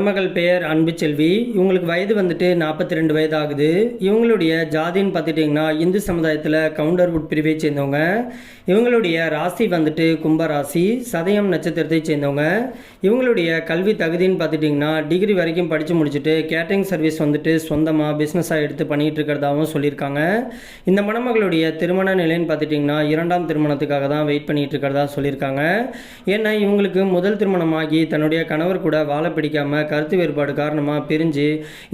மணமகள் பெயர் அன்பு செல்வி. இவங்களுக்கு வயது வந்துட்டு நாற்பத்தி ரெண்டு வயது ஆகுது இவங்களுடைய ஜாதின்னு பார்த்துட்டிங்கன்னா இந்து சமுதாயத்தில் கவுண்டர் உட்பிரிவை சேர்ந்தவங்க. இவங்களுடைய ராசி வந்துட்டு கும்ப ராசி சதயம் நட்சத்திரத்தை சேர்ந்தவங்க. இவங்களுடைய கல்வி தகுதின்னு பார்த்துட்டிங்கன்னா டிகிரி வரைக்கும் படித்து முடிச்சுட்டு கேட்டரிங் சர்வீஸ் வந்துட்டு சொந்தமாக பிஸ்னஸாக எடுத்து பண்ணிகிட்டு இருக்கிறதாகவும் சொல்லியிருக்காங்க. இந்த மணமகளுடைய திருமண நிலைன்னு பார்த்துட்டிங்கன்னா இரண்டாம் திருமணத்துக்காக தான் வெயிட் பண்ணிட்டு இருக்கிறதா சொல்லியிருக்காங்க. ஏன்னா இவங்களுக்கு முதல் திருமணமாகி தன்னுடைய கணவர் கூட வாழ பிடிக்காம கருத்து வேறுபாடு காரணமாக பிரிஞ்சு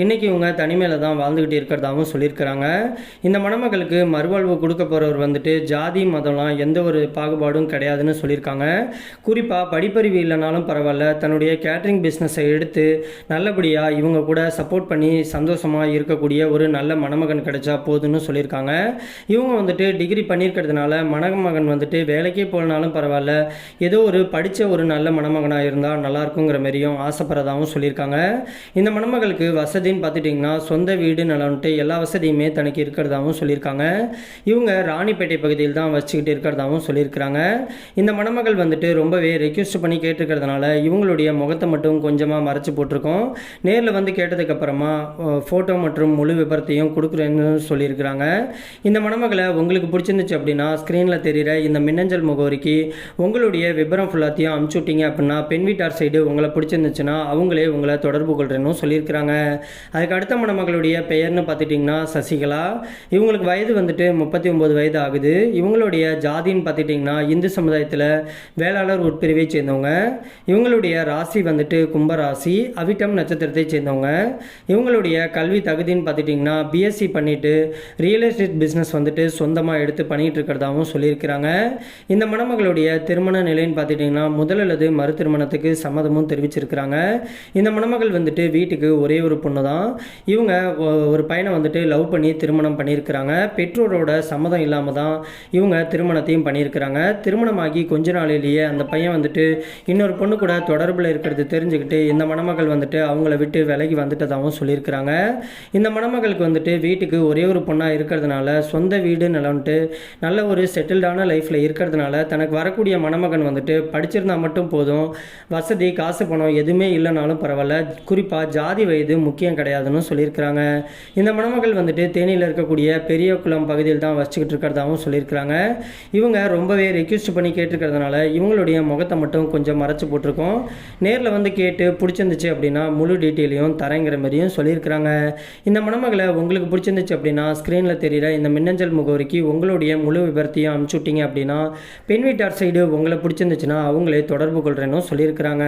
இன்னைக்கு இவங்க தனிமையில் தான் வாழ்ந்துக்கிட்டு இருக்கிறதாகவும் சொல்லியிருக்கிறாங்க. இந்த மணமகளுக்கு மறுவாழ்வு கொடுக்க போகிறவர் வந்துட்டு ஜாதி மதம்லாம் எந்த ஒரு பாகுபாடும் கிடையாதுன்னு சொல்லியிருக்காங்க. குறிப்பாக படிப்பறிவு இல்லைனாலும் பரவாயில்ல தன்னுடைய கேட்ரிங் பிஸ்னஸை எடுத்து நல்லபடியாக இவங்க கூட சப்போர்ட் பண்ணி சந்தோஷமாக இருக்கக்கூடிய ஒரு நல்ல மணமகன் கிடைச்சா போதுன்னு சொல்லியிருக்காங்க. இவங்க வந்துட்டு டிகிரி பண்ணியிருக்கிறதுனால மணமகன் வந்துட்டு வேலைக்கே போகலனாலும் பரவாயில்ல ஏதோ ஒரு படித்த ஒரு நல்ல மணமகனாக இருந்தால் நல்லா இருக்குங்கிற மாதிரியும் ஆசைப்படுறதாகவும் சொல்லியிருக்காங்க. இந்த மணமகளுக்கு வசதின்னு பார்த்துட்டிங்கன்னா சொந்த வீடு நலன்ட்டு எல்லா வசதியுமே தனக்கு இருக்கிறதாகவும் சொல்லியிருக்காங்க. இவங்க ராணிப்பேட்டை பகுதியில் தான் வச்சுக்கிட்டு இருக்கிறதாகவும் சொல்லியிருக்கிறாங்க. இந்த மணமகள் வந்துட்டு ரொம்பவே ரெக்வெஸ்ட் பண்ணி கேட்டிருக்கிறதுனால இவங்களுடைய முகத்தை மட்டும் கொஞ்சமாக மறைச்சு போட்டிருக்கோம். நேரில் வந்து கேட்டதுக்கப்புறமா ஃபோட்டோ மற்றும் முழு விபரத்தையும் கொடுக்குறேன்னு சொல்லியிருக்கிறாங்க. இந்த மணமகளை உங்களுக்கு பிடிச்சிருந்துச்சு அப்படின்னா ஸ்க்ரீனில் தெரிகிற இந்த மின்னஞ்சல் முகவரிக்கு உங்களுடைய விபரம் ஃபுல்லாத்தையும் அமுச்சு விட்டீங்க அப்படின்னா பெண் வீட்டார் சைடு உங்களை பிடிச்சிருந்துச்சுன்னா அவங்களே இவங்களை தொடர்பு கொள்கிறேன்னு சொல்லியிருக்கிறாங்க. அதுக்கு அடுத்த மணமகளுடைய பெயர்னு பார்த்துட்டிங்கன்னா சசிகலா. இவங்களுக்கு வயது வந்துட்டு முப்பத்தி ஒம்பது வயது ஆகுது. இவங்களுடைய ஜாதின்னு பார்த்துட்டிங்கன்னா இந்து சமுதாயத்தில் வேளாளர் உட்பிரிவை சேர்ந்தவங்க. இவங்களுடைய ராசி வந்துட்டு கும்பராசி அவிட்டம் நட்சத்திரத்தை சேர்ந்தவங்க. இவங்களுடைய கல்வி தகுதின்னு பார்த்துட்டிங்கன்னா பிஎஸ்சி பண்ணிட்டு ரியல் எஸ்டேட் பிஸ்னஸ் வந்துட்டு சொந்தமாக எடுத்து பண்ணிட்டு இருக்கிறதாகவும் சொல்லியிருக்கிறாங்க. இந்த மணமகளுடைய திருமண நிலைன்னு பார்த்துட்டிங்கன்னா முதல் அல்லது மறு திருமணத்துக்கு சம்மதமும் தெரிவிச்சிருக்கிறாங்க. இந்த இந்த மணமகள் வந்துட்டு வீட்டுக்கு ஒரே ஒரு பொண்ணு தான் இவங்க ஒரு பையனை வந்துட்டு லவ் பண்ணி திருமணம் பண்ணியிருக்கிறாங்க. பெற்றோரோட சம்மதம் இல்லாமல் தான் இவங்க திருமணத்தையும் பண்ணியிருக்கிறாங்க. திருமணமாகி கொஞ்ச நாளிலேயே அந்த பையன் வந்துட்டு இன்னொரு பொண்ணு கூட தொடர்பில் இருக்கிறது தெரிஞ்சுக்கிட்டு இந்த மணமகள் வந்துட்டு அவங்கள விட்டு விலகி வந்துட்டதாகவும் சொல்லியிருக்கிறாங்க. இந்த மணமகளுக்கு வந்துட்டு வீட்டுக்கு ஒரே ஒரு பொண்ணாக இருக்கிறதுனால சொந்த வீடு நிலம்ட்டு நல்ல ஒரு செட்டில்டான லைஃப்பில் இருக்கிறதுனால தனக்கு வரக்கூடிய மணமகன் வந்துட்டு படிச்சிருந்தா மட்டும் போதும். வசதி காசு பணம் எதுவுமே இல்லைனாலும் பரவாயில்ல. குறிப்பாக ஜாதி வயது முக்கியம் கிடையாதுன்னு சொல்லியிருக்கிறாங்க. இந்த மணமகள் வந்துட்டு தேனியில் இருக்கக்கூடிய பெரிய குளம் பகுதியில் தான் வச்சுக்கிட்டு இருக்கிறதாகவும் சொல்லியிருக்கிறாங்க. இவங்க ரொம்பவே ரெக்யூஸ்ட் பண்ணி கேட்டிருக்கிறதுனால இவங்களுடைய முகத்தை மட்டும் கொஞ்சம் மறைச்சு போட்டிருக்கோம். நேரில் வந்து கேட்டு பிடிச்சிருந்துச்சு அப்படின்னா முழு டீட்டெயிலையும் தரேங்கிற மாதிரியும் சொல்லியிருக்கிறாங்க. இந்த மணமகளை உங்களுக்கு பிடிச்சிருந்துச்சு அப்படின்னா ஸ்க்ரீனில் தெரியிற இந்த மின்னஞ்சல் முகவரிக்கு உங்களுடைய முழு விபரத்தையும் அனுப்பிச்சு விட்டீங்க அப்படின்னா பெண் வீட்டார் சைடு உங்களை பிடிச்சிருந்துச்சுன்னா அவங்களே தொடர்பு கொள்கிறேன்னு சொல்லியிருக்கிறாங்க.